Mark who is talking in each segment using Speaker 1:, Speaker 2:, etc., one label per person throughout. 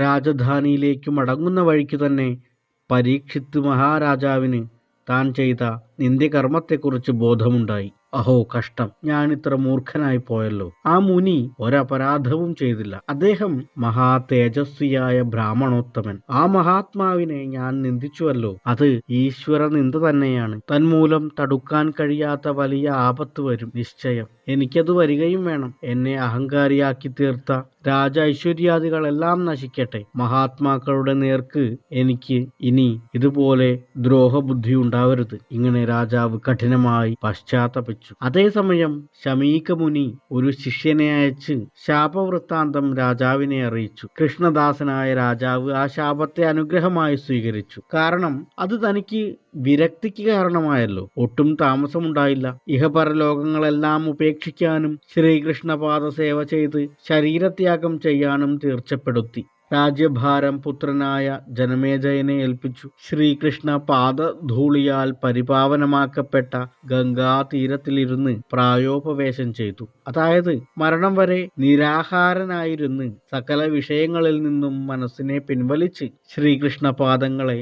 Speaker 1: രാജധാനിയിലേക്ക് മടങ്ങുന്ന വഴിക്ക് തന്നെ പരീക്ഷിത്ത് മഹാരാജാവിന് താൻ ചെയ്ത നിന്ദ്യകർമ്മത്തെക്കുറിച്ച് ബോധമുണ്ടായി. അഹോ കഷ്ടം. ഞാൻ ഇത്ര മൂർഖനായി പോയല്ലോ. ആ മുനി ഒരപരാധവും ചെയ്തില്ല. അദ്ദേഹം മഹാ തേജസ്വിയായ ബ്രാഹ്മണോത്തമൻ. ആ മഹാത്മാവിനെ ഞാൻ നിന്ദിച്ചുവല്ലോ. അത് ഈശ്വര നിന്ദ തന്നെയാണ്. തന്മൂലം തടുക്കാൻ കഴിയാത്ത വലിയ ആപത്ത് വരും നിശ്ചയം. എനിക്കത് വരികയും വേണം. എന്നെ അഹങ്കാരിയാക്കി തീർത്ത രാജ ഐശ്വര്യാദികളെല്ലാം നശിക്കട്ടെ. മഹാത്മാക്കളുടെ നേർക്ക് എനിക്ക് ഇനി ഇതുപോലെ ദ്രോഹബുദ്ധി ഉണ്ടാവരുത്. ഇങ്ങനെ രാജാവ് കഠിനമായി പശ്ചാത്തപിച്ചു. അതേസമയം ശമീക മുനി ഒരു ശിഷ്യനെ അയച്ച് ശാപവൃത്താന്തം രാജാവിനെ അറിയിച്ചു. കൃഷ്ണദാസനായ രാജാവ് ആ ശാപത്തെ അനുഗ്രഹമായി സ്വീകരിച്ചു. കാരണം അത് തനിക്ക് വിരക്തിക്ക് കാരണമായല്ലോ. ഒട്ടും താമസമുണ്ടായില്ല. ഇഹപരലോകങ്ങളെല്ലാം ഉപേക്ഷിക്കാനും ശ്രീകൃഷ്ണപാദ സേവ ചെയ്ത് ശരീരത്യാഗം ചെയ്യാനും തീർച്ചപ്പെടുത്തി. രാജ്യഭാരം പുത്രനായ ജനമേജയനെ ഏൽപ്പിച്ചു. ശ്രീകൃഷ്ണ പാദധൂളിയാൽ പരിപാവനമാക്കപ്പെട്ട ഗംഗാതീരത്തിലിരുന്ന് പ്രായോപവേശം ചെയ്തു. അതായത് മരണം വരെ നിരാഹാരനായിരുന്ന് സകല വിഷയങ്ങളിൽ നിന്നും മനസ്സിനെ പിൻവലിച്ച് ശ്രീകൃഷ്ണ പാദങ്ങളെ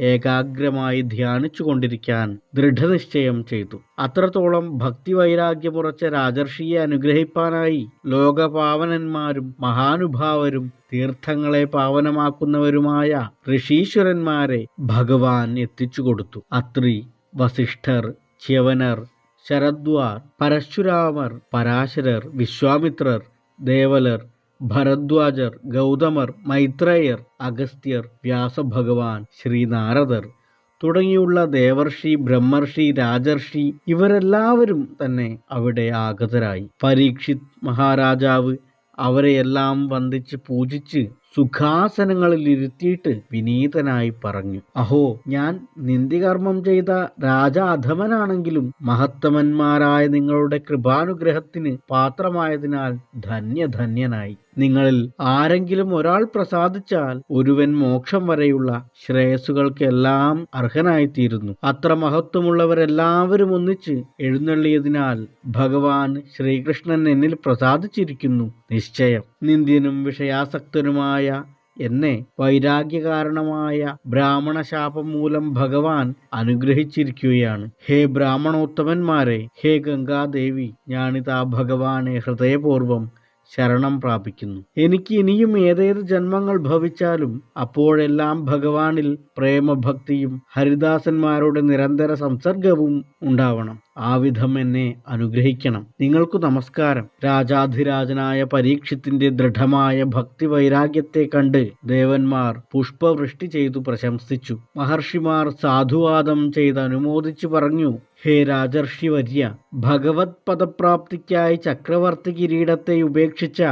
Speaker 1: ഏകാഗ്രമായി ധ്യാനിച്ചു കൊണ്ടിരിക്കാൻ ദൃഢനിശ്ചയം ചെയ്തു. അത്രത്തോളം ഭക്തി വൈരാഗ്യമുറച്ച രാജർഷിയെ അനുഗ്രഹിപ്പാനായി ലോകപാവനന്മാരും മഹാനുഭാവരും തീർത്ഥങ്ങളെ പാവനമാക്കുന്നവരുമായ ഋഷീശ്വരന്മാരെ ഭഗവാൻ എത്തിച്ചു കൊടുത്തു അത്രി വസിഷ്ഠർ ച്യവനർ ശരദ്വാർ പരശുരാമർ പരാശരർ വിശ്വാമിത്രർ ദേവലർ ഭരദ്വാജർ ഗൗതമർ മൈത്രേയർ അഗസ്ത്യർ വ്യാസഭഗവാൻ ശ്രീനാരദർ തുടങ്ങിയുള്ള ദേവർഷി ബ്രഹ്മർഷി രാജർഷി ഇവരെല്ലാവരും തന്നെ അവിടെ ആഗതരായി. പരീക്ഷിത് മഹാരാജാവ് അവരെയെല്ലാം വന്ദിച്ച് പൂജിച്ച് സുഖാസനങ്ങളിൽ ഇരുത്തിയിട്ട് വിനീതനായി പറഞ്ഞു അഹോ ഞാൻ നിന്ദികർമ്മം ചെയ്ത രാജാധമനാണെങ്കിലും മഹത്തമന്മാരായ നിങ്ങളുടെ കൃപാനുഗ്രഹത്തിന് പാത്രമായതിനാൽ ധന്യധന്യനായി. നിങ്ങളിൽ ആരെങ്കിലും ഒരാൾ പ്രസാദിച്ചാൽ ഒരുവൻ മോക്ഷം വരെയുള്ള ശ്രേയസ്സുകൾക്കെല്ലാം അർഹനായിത്തീരുന്നു. അത്ര മഹത്വമുള്ളവരെല്ലാവരും ഒന്നിച്ച് എഴുന്നള്ളിയതിനാൽ ഭഗവാൻ ശ്രീകൃഷ്ണൻ എന്നിൽ പ്രസാദിച്ചിരിക്കുന്നു. നിശ്ചയം. നിന്ദ്യനും വിഷയാസക്തനുമായ എന്നെ വൈരാഗ്യകാരണമായ ബ്രാഹ്മണശാപം മൂലം ഭഗവാൻ അനുഗ്രഹിച്ചിരിക്കുകയാണ്. ഹേ ബ്രാഹ്മണോത്തമന്മാരെ ഹേ ഗംഗാദേവി ഞാനിതാ ഭഗവാനെ ഹൃദയപൂർവം ശരണം പ്രാപിക്കുന്നു. എനിക്ക് ഇനിയും ഏതേത് ജന്മങ്ങൾ ഭവിച്ചാലും അപ്പോഴെല്ലാം ഭഗവാനിൽ പ്രേമഭക്തിയും ഹരിദാസന്മാരുടെ നിരന്തര സംസർഗവും ഉണ്ടാവണം. ആ വിധം എന്നെ അനുഗ്രഹിക്കണം. നിങ്ങൾക്കു നമസ്കാരം. രാജാധിരാജനായ പരീക്ഷത്തിന്റെ ദൃഢമായ ഭക്തി വൈരാഗ്യത്തെ കണ്ട് ദേവന്മാർ പുഷ്പവൃഷ്ടി ചെയ്തു പ്രശംസിച്ചു. മഹർഷിമാർ സാധുവാദം ചെയ്ത് അനുമോദിച്ചു പറഞ്ഞു ഹേ രാജർഷി വര്യ ഭഗവത് പദപ്രാപ്തിക്കായി ചക്രവർത്തി കിരീടത്തെ ഉപേക്ഷിച്ച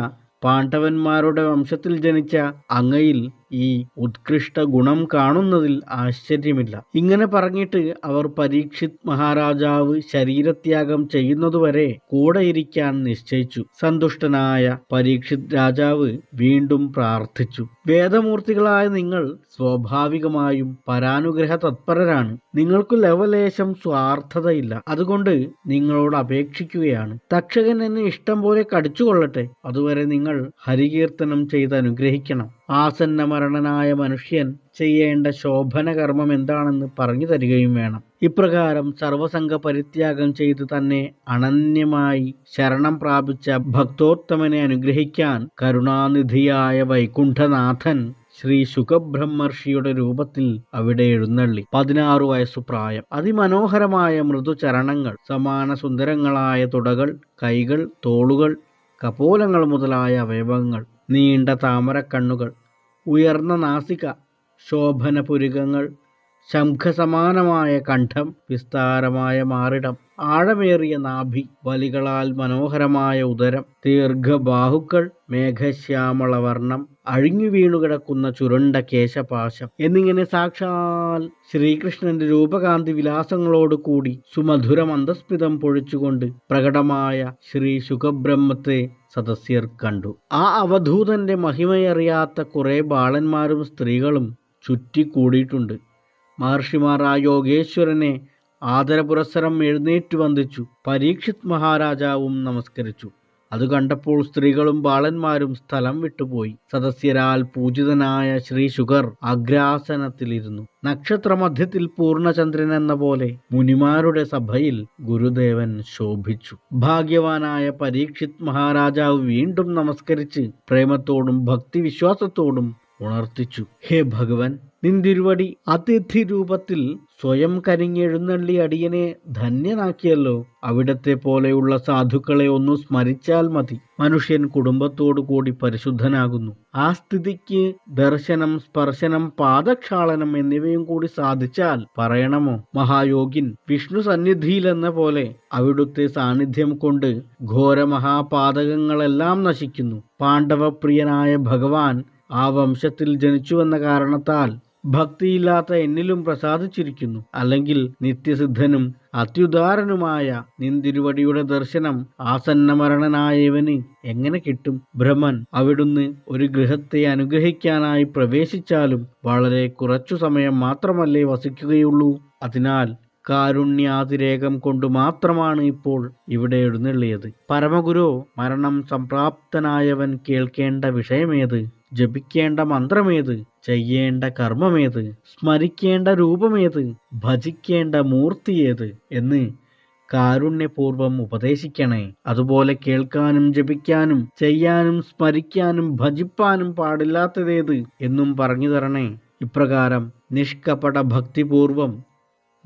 Speaker 1: പാണ്ഡവന്മാരുടെ വംശത്തിൽ ജനിച്ച അങ്ങയിൽ ഈ ഉത്കൃഷ്ട ഗുണം കാണുന്നതിൽ ആശ്ചര്യമില്ല. ഇങ്ങനെ പറഞ്ഞിട്ട് അവർ പരീക്ഷിത് മഹാരാജാവ് ശരീരത്യാഗം ചെയ്യുന്നതുവരെ കൂടെ ഇരിക്കാൻ നിശ്ചയിച്ചു. സന്തുഷ്ടനായ പരീക്ഷിത് രാജാവ് വീണ്ടും പ്രാർത്ഥിച്ചു. വേദമൂർത്തികളായ നിങ്ങൾ സ്വാഭാവികമായും പരാനുഗ്രഹ തത്പരരാണ് നിങ്ങൾക്ക് ലവലേശം സ്വാർത്ഥതയില്ല. അതുകൊണ്ട് നിങ്ങളോട് അപേക്ഷിക്കുകയാണ്. തക്ഷകൻ എന്നെ ഇഷ്ടം പോലെ കടിച്ചുകൊള്ളട്ടെ. അതുവരെ നിങ്ങൾ ഹരികീർത്തനം ചെയ്ത് അനുഗ്രഹിക്കണം ആസന്ന മരണനായ മനുഷ്യൻ ചെയ്യേണ്ട ശോഭന കർമ്മം എന്താണെന്ന് പറഞ്ഞു തരികയും വേണം. ഇപ്രകാരം സർവസംഘ പരിത്യാഗം ചെയ്ത് തന്നെ അനന്യമായി ശരണം പ്രാപിച്ച ഭക്തോത്തമനെ അനുഗ്രഹിക്കാൻ കരുണാനിധിയായ വൈകുണ്ഠനാഥൻ ശ്രീ സുഖബ്രഹ്മർഷിയുടെ രൂപത്തിൽ അവിടെ എഴുന്നള്ളി. പതിനാറു വയസ്സു പ്രായം. അതിമനോഹരമായ മൃദുചരണങ്ങൾ സമാന സുന്ദരങ്ങളായ തുടകൾ കൈകൾ തോളുകൾ കപോലങ്ങൾ മുതലായ അവയവങ്ങൾ നീണ്ട താമരക്കണ്ണുകൾ ഉയർന്ന നാസിക ശോഭനപുരികങ്ങൾ ശംഖസമാനമായ കണ്ഠം വിസ്താരമായ മാറിടം ആഴമേറിയ നാഭി വലികളാൽ മനോഹരമായ ഉദരം ദീർഘബാഹുക്കൾ മേഘശ്യാമളവർണം അഴിഞ്ഞു വീണുകിടക്കുന്ന ചുരുണ്ട കേശപാശം എന്നിങ്ങനെ സാക്ഷാൽ ശ്രീകൃഷ്ണന്റെ രൂപകാന്തി വിലാസങ്ങളോട് കൂടി സുമധുര മന്ദസ്മിതം പൊഴിച്ചുകൊണ്ട് പ്രകടമായ ശ്രീ സുഖബ്രഹ്മത്തെ സദസ്യർ കണ്ടു. ആ അവധൂതന്റെ മഹിമയറിയാത്ത കുറെ ബാളന്മാരും സ്ത്രീകളും ചുറ്റിക്കൂടിയിട്ടുണ്ട്. മഹർഷിമാർ ആ യോഗേശ്വരനെ ആദരപുരസ്സരം എഴുന്നേറ്റ് വന്ദിച്ചു. പരീക്ഷിത് മഹാരാജാവും നമസ്കരിച്ചു. അത് കണ്ടപ്പോൾ സ്ത്രീകളും ബാലന്മാരും സ്ഥലം വിട്ടുപോയി. സദസ്യരാൽ പൂജിതനായ ശ്രീ ശുഗർ അഗ്രാസനത്തിലിരുന്നു. നക്ഷത്രമധ്യത്തിൽ പൂർണചന്ദ്രൻ എന്ന പോലെ മുനിമാരുടെ സഭയിൽ ഗുരുദേവൻ ശോഭിച്ചു. ഭാഗ്യവാനായ പരീക്ഷിത് മഹാരാജാവ് വീണ്ടും നമസ്കരിച്ച് പ്രേമത്തോടും ഭക്തിവിശ്വാസത്തോടും ഉണർത്തിച്ചു. ഹേ ഭഗവൻ നിന്തിരുവടി അതിഥി രൂപത്തിൽ സ്വയം കരിഞ്ഞെഴുന്നള്ളി അടിയനെ ധന്യനാക്കിയല്ലോ. അവിടത്തെ പോലെയുള്ള സാധുക്കളെ ഒന്നു സ്മരിച്ചാൽ മതി. മനുഷ്യൻ കുടുംബത്തോടു കൂടി പരിശുദ്ധനാകുന്നു. ആ സ്ഥിതിക്ക് ദർശനം സ്പർശനം പാദക്ഷാളനം എന്നിവയും കൂടി സാധിച്ചാൽ പറയണമോ? മഹായോഗിൻ വിഷ്ണു സന്നിധിയിലെന്ന പോലെ അവിടുത്തെ സാന്നിധ്യം കൊണ്ട് ഘോര മഹാപാതകങ്ങളെല്ലാം നശിക്കുന്നു. പാണ്ഡവപ്രിയനായ ഭഗവാൻ ആ വംശത്തിൽ ജനിച്ചുവെന്ന കാരണത്താൽ ഭക്തിയില്ലാത്ത എന്നിലും പ്രസാദിച്ചിരിക്കുന്നു. അല്ലെങ്കിൽ നിത്യസിദ്ധനും അത്യുദാരനുമായ നിന്തിരുവടിയുടെ ദർശനം ആസന്നമരണനായ ഇവന് എങ്ങനെ കിട്ടും? ഭ്രമൻ അവിടുന്ന് ഒരു ഗൃഹത്തെ അനുഗ്രഹിക്കാനായി പ്രവേശിച്ചാലും വളരെ കുറച്ചു സമയം മാത്രമല്ലേ വസിക്കുകയുള്ളൂ. അതിനാൽ കാരുണ്യാതിരേകം കൊണ്ട് മാത്രമാണ് ഇപ്പോൾ ഇവിടെ എഴുന്നള്ളിയത്. പരമഗുരു മരണം സംപ്രാപ്തനായവൻ കേൾക്കേണ്ട വിഷയമേത്? ജപിക്കേണ്ട മന്ത്രമേത്? ചെയ്യേണ്ട കർമ്മമേത്? സ്മരിക്കേണ്ട രൂപമേത്? ഭജിക്കേണ്ട മൂർത്തിയേത്? എന്ന് കാരുണ്യപൂർവം ഉപദേശിക്കണേ. അതുപോലെ കേൾക്കാനും ജപിക്കാനും ചെയ്യാനും സ്മരിക്കാനും ഭജിപ്പാനും പാടില്ലാത്തതേത് എന്നും പറഞ്ഞു തരണേ. ഇപ്രകാരം നിഷ്കപട ഭക്തിപൂർവം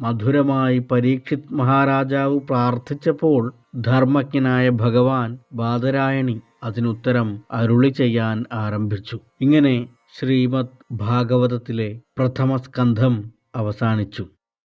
Speaker 1: മധുരമായി പരീക്ഷിത് മഹാരാജാവ് പ്രാർത്ഥിച്ചപ്പോൾ ധർമ്മജ്ഞനായ ഭഗവാൻ ബാദരായണി അതിനുത്തരം അരുളി ചെയ്യാൻ ആരംഭിച്ചു. ഇങ്ങനെ ശ്രീമദ് ഭാഗവതത്തിലെ പ്രഥമ സ്കന്ധം അവസാനിച്ചു.